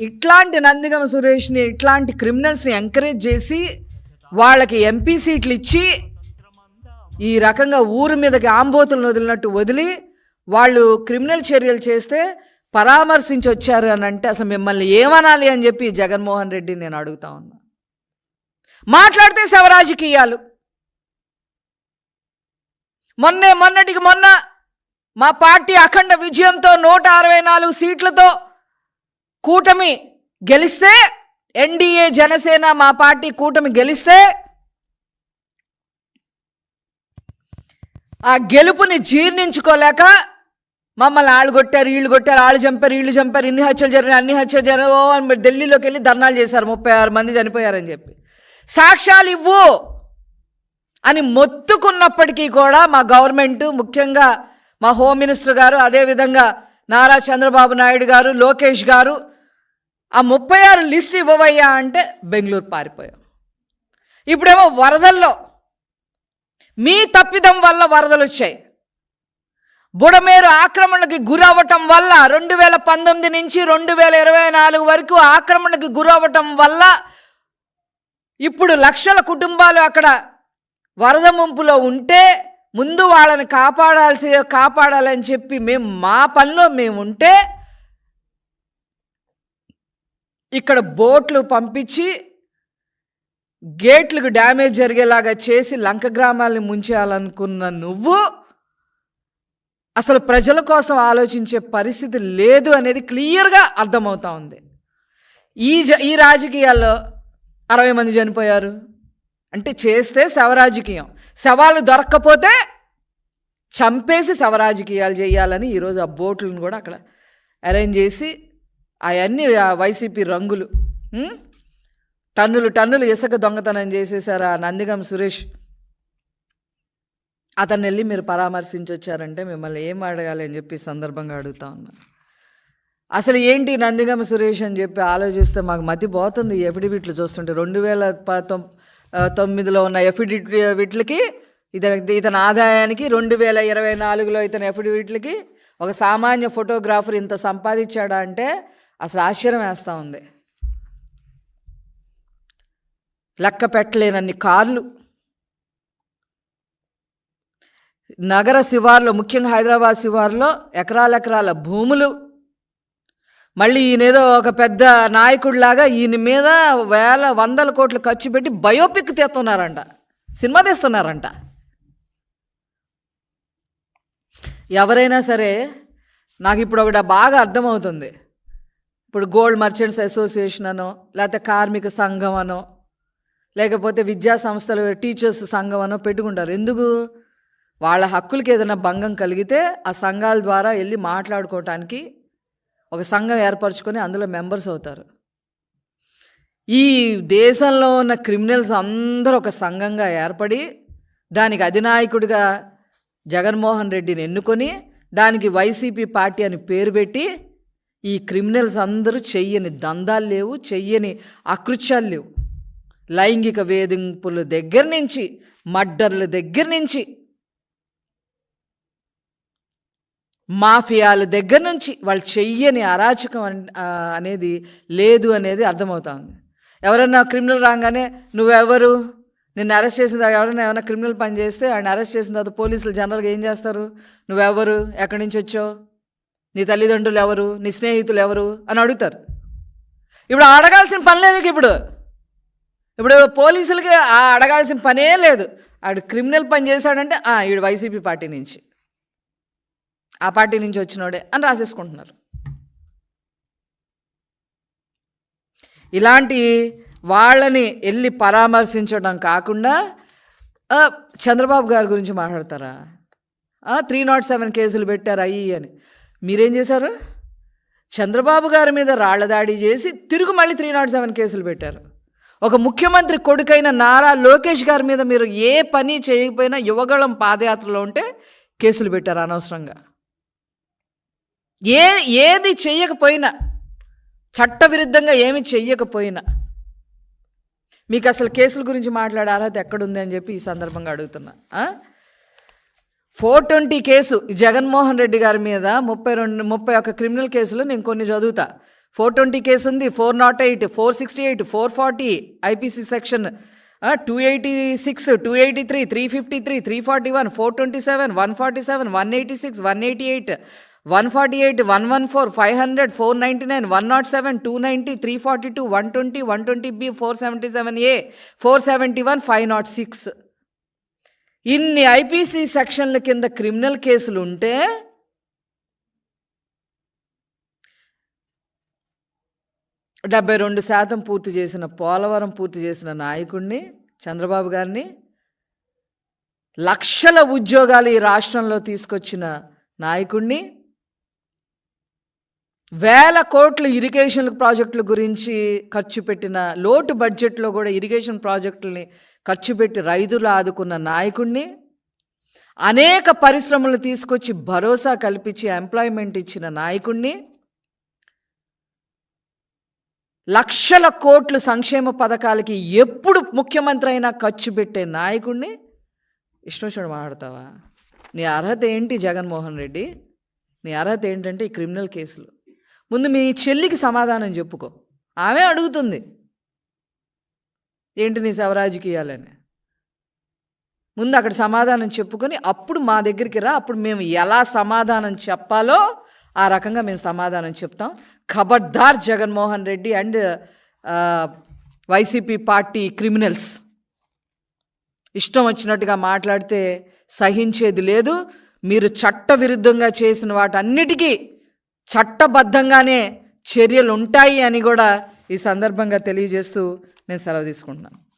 ఇట్లాంటి నందిగమ సురేష్ని ఇట్లాంటి క్రిమినల్స్ని ఎంకరేజ్ చేసి వాళ్ళకి ఎంపీ సీట్లు ఇచ్చి ఈ రకంగా ఊరి మీదకి ఆంబోతులను వదిలినట్టు వదిలి వాళ్ళు క్రిమినల్ చర్యలు చేస్తే పరామర్శించి వచ్చారు అని అంటే అసలు మిమ్మల్ని ఏమనాలి అని చెప్పి జగన్మోహన్ రెడ్డి నేను అడుగుతా ఉన్నా. మాట్లాడితే శవరాజకీయాలు. మొన్నే మొన్నటికి మొన్న మా పార్టీ అఖండ విజయంతో నూట అరవై నాలుగు సీట్లతో కూటమి గెలిస్తే ఎన్డీఏ జనసేన మా పార్టీ కూటమి గెలిస్తే ఆ గెలుపుని జీర్ణించుకోలేక మమ్మల్ని ఆళ్ళు కొట్టారు వీళ్ళు కొట్టారు ఆళ్ళు చంపారు వీళ్ళు చంపారు ఇన్ని హత్యలు జరిగినాయి అన్ని హత్యలు జరగో అని ఢిల్లీలోకి వెళ్ళి ధర్నాలు చేశారు ముప్పై ఆరు మంది చనిపోయారని చెప్పి. సాక్ష్యాలు ఇవ్వు అని మొత్తుకున్నప్పటికీ కూడా మా గవర్నమెంట్ ముఖ్యంగా మా హోమ్ మినిస్టర్ గారు అదేవిధంగా నారా చంద్రబాబు నాయుడు గారు లోకేష్ గారు ఆ ముప్పై ఆరు లిస్ట్ ఇవ్వవయ్యా అంటే బెంగళూరు పారిపోయాం. ఇప్పుడేమో వరదల్లో మీ తప్పిదం వల్ల వరదలు వచ్చాయి. బుడమేరు ఆక్రమణకి గురవ్వటం వల్ల రెండు వేల పంతొమ్మిది నుంచి రెండు వేల ఇరవై నాలుగు వరకు ఆక్రమణకి గురవ్వటం వల్ల ఇప్పుడు లక్షల కుటుంబాలు అక్కడ వరద ముంపులో ఉంటే ముందు వాళ్ళని కాపాడాల్సి కాపాడాలని చెప్పి మేము మా పనిలో మేము ఉంటే ఇక్కడ బోట్లు పంపించి గేట్లకు డ్యామేజ్ జరిగేలాగా చేసి లంక గ్రామాల్ని ముంచేయాలనుకున్న నువ్వు అసలు ప్రజల కోసం ఆలోచించే పరిస్థితి లేదు అనేది క్లియర్గా అర్థమవుతా ఉంది. ఈ జ ఈ రాజకీయాల్లో అరవై మంది చనిపోయారు. అంటే చేస్తే శవరాజకీయం. శవాలు దొరక్కపోతే చంపేసి శవరాజకీయాలు చేయాలని ఈరోజు ఆ బోట్లను కూడా అక్కడ అరేంజ్ చేసి అవన్నీ ఆ వైసీపీ రంగులు. టన్నులు టన్నులు ఇసుక దొంగతనం చేసేసారు ఆ నందిగం సురేష్? అతన్ని వెళ్ళి మీరు పరామర్శించి వచ్చారంటే మిమ్మల్ని ఏం అడగాలి అని చెప్పి సందర్భంగా అడుగుతా ఉన్నా. అసలు ఏంటి నందిగమ సురేష్ అని చెప్పి ఆలోచిస్తే మాకు మతి పోతుంది. ఎఫిడివిట్లు ఎఫిడవిట్లు చూస్తుంటే రెండు వేల ప- తొమ్మిదిలో ఉన్న ఎఫిడవిట్లకి ఇతని ఇతని ఆదాయానికి రెండు వేల ఇరవై నాలుగులో ఇతని ఎఫిడవిట్లకి ఒక సామాన్య ఫోటోగ్రాఫర్ ఇంత సంపాదించాడా అంటే అసలు ఆశ్చర్యం వేస్తూ ఉంది. లెక్క పెట్టలేనన్ని కార్లు. నగర శివార్లో ముఖ్యంగా హైదరాబాద్ శివార్లో ఎకరాల ఎకరాల భూములు. మళ్ళీ ఈయనేదో ఒక పెద్ద నాయకుడిలాగా ఈయన మీద వేల వందల కోట్లు ఖర్చు పెట్టి బయోపిక్ తీస్తున్నారంట. సినిమా తీస్తున్నారంట. ఎవరైనా సరే నాకు ఇప్పుడు ఒకటి బాగా అర్థమవుతుంది. ఇప్పుడు గోల్డ్ మర్చెంట్స్ అసోసియేషన్ అనో లేకపోతే కార్మిక సంఘం అనో లేకపోతే విద్యా సంస్థలు టీచర్స్ సంఘం అనో పెట్టుకుంటారు. ఎందుకు? వాళ్ళ హక్కులకి ఏదైనా భంగం కలిగితే ఆ సంఘాల ద్వారా వెళ్ళి మాట్లాడుకోవటానికి ఒక సంఘం ఏర్పరచుకొని అందులో మెంబర్స్ అవుతారు. ఈ దేశంలో ఉన్న క్రిమినల్స్ అందరూ ఒక సంఘంగా ఏర్పడి దానికి అధినాయకుడిగా జగన్మోహన్ రెడ్డిని ఎన్నుకొని దానికి వైసీపీ పార్టీ అని పేరు పెట్టి ఈ క్రిమినల్స్ అందరూ చెయ్యని దందాలు లేవు చెయ్యని అకృత్యాలు లేవు. లైంగిక వేధింపుల దగ్గర నుంచి మర్డర్ల దగ్గర నుంచి మాఫియాల దగ్గర నుంచి వాళ్ళు చెయ్యని అరాచకం అనేది లేదు అనేది అర్థమవుతుంది. ఎవరైనా క్రిమినల్ రాగానే నువ్వెవరు? నిన్ను అరెస్ట్ చేసిన తర్వాత ఎవరైనా ఏమైనా క్రిమినల్ పని చేస్తే ఆయన అరెస్ట్ చేసిన తర్వాత పోలీసులు జనరల్గా ఏం చేస్తారు? నువ్వెవరు? ఎక్కడి నుంచి వచ్చావు? నీ తల్లిదండ్రులు ఎవరు? నీ స్నేహితులు ఎవరు? అని అడుగుతారు. ఇప్పుడు అడగాల్సిన పని లేదు ఇప్పుడు. ఇప్పుడు పోలీసులకి ఆ అడగాల్సిన పనే లేదు. ఆడు క్రిమినల్ పని చేశాడంటే "ఆ, ఈడు వైసీపీ పార్టీ నుంచి. ఆ పార్టీ నుంచి వచ్చినోడే అని రాసేసుకుంటున్నారు. ఇలాంటి వాళ్ళని వెళ్ళి పరామర్శించడం కాకుండా చంద్రబాబు గారి గురించి మాట్లాడతారా? త్రీ నాట్ సెవెన్ కేసులు పెట్టారు అయ్యి అని. మీరేం చేశారు? చంద్రబాబు గారి మీద రాళ్ళదాడి చేసి తిరుగు మళ్ళీ త్రీ నాట్ సెవెన్ కేసులు పెట్టారు. ఒక ముఖ్యమంత్రి కొడుకైన నారా లోకేష్ గారి మీద మీరు ఏ పని చేయకపోయినా యువగళం పాదయాత్రలో ఉంటే కేసులు పెట్టారు అనవసరంగా. ఏ ఏది చెయ్యకపోయినా చట్టవిరుద్ధంగా ఏమి చెయ్యకపోయినా మీకు అసలు కేసుల గురించి మాట్లాడే అర్హత ఎక్కడుంది అని చెప్పి ఈ సందర్భంగా అడుగుతున్నా. Four twenty case. Jaganmohan Reddy గారి మీద ముప్పై రెండు ముప్పై ఒక్క క్రిమినల్ కేసులు నేను కొన్ని చదువుతా. ఫోర్ ట్వంటీ కేసు ఉంది four naught eight four sixty eight four forty IPC section two eighty six two eighty three three fifty three three forty one four twenty seven one forty seven one eighty six one eighty eight one forty eight one one four five hundred four ninety nine one naught seven two ninety three forty two one twenty one twenty B four seventy seven A four seventy one five naught six. ఇన్ని IPC సెక్షన్ల కింద criminal కేసులు ఉంటే డెబ్బై రెండు శాతం పూర్తి చేసిన పోలవరం పూర్తి చేసిన నాయకుడిని చంద్రబాబు గారిని లక్షల ఉద్యోగాలు ఈ రాష్ట్రంలో తీసుకొచ్చిన నాయకుడిని వేల కోట్ల ఇరిగేషన్ ప్రాజెక్టుల గురించి ఖర్చు పెట్టిన లోటు బడ్జెట్లో కూడా ఇరిగేషన్ ప్రాజెక్టుల్ని ఖర్చు పెట్టి రైతులు ఆదుకున్న నాయకుడిని అనేక పరిశ్రమలు తీసుకొచ్చి భరోసా కల్పించి ఎంప్లాయ్మెంట్ ఇచ్చిన నాయకుడిని లక్షల కోట్లు సంక్షేమ పథకాలకి ఎప్పుడు ముఖ్యమంత్రి అయినా ఖర్చు పెట్టే నాయకుడిని ఇష్టం మాట్లాడతావా? నీ అర్హత ఏంటి జగన్మోహన్ రెడ్డి? నీ అర్హత ఏంటంటే ఈ క్రిమినల్ కేసులు. ముందు మీ చెల్లికి సమాధానం చెప్పుకో. ఆమె అడుగుతుంది. ఏంటి నీ శవరాజకీయాలని ముందు అక్కడ సమాధానం చెప్పుకొని అప్పుడు మా దగ్గరికి రా అప్పుడు మేము ఎలా సమాధానం చెప్పాలో ఆ రకంగా మేము సమాధానం చెప్తాం. ఖబర్దార్ Jaganmohan Reddy and YCP party criminals. ఇష్టం వచ్చినట్టుగా మాట్లాడితే సహించేది లేదు. మీరు చట్ట విరుద్ధంగా చేసిన వాటన్నిటికీ చట్టబద్ధంగానే చర్యలు ఉంటాయి అని కూడా ఈ సందర్భంగా తెలియజేస్తూ నేను సెలవు తీసుకుంటున్నాను.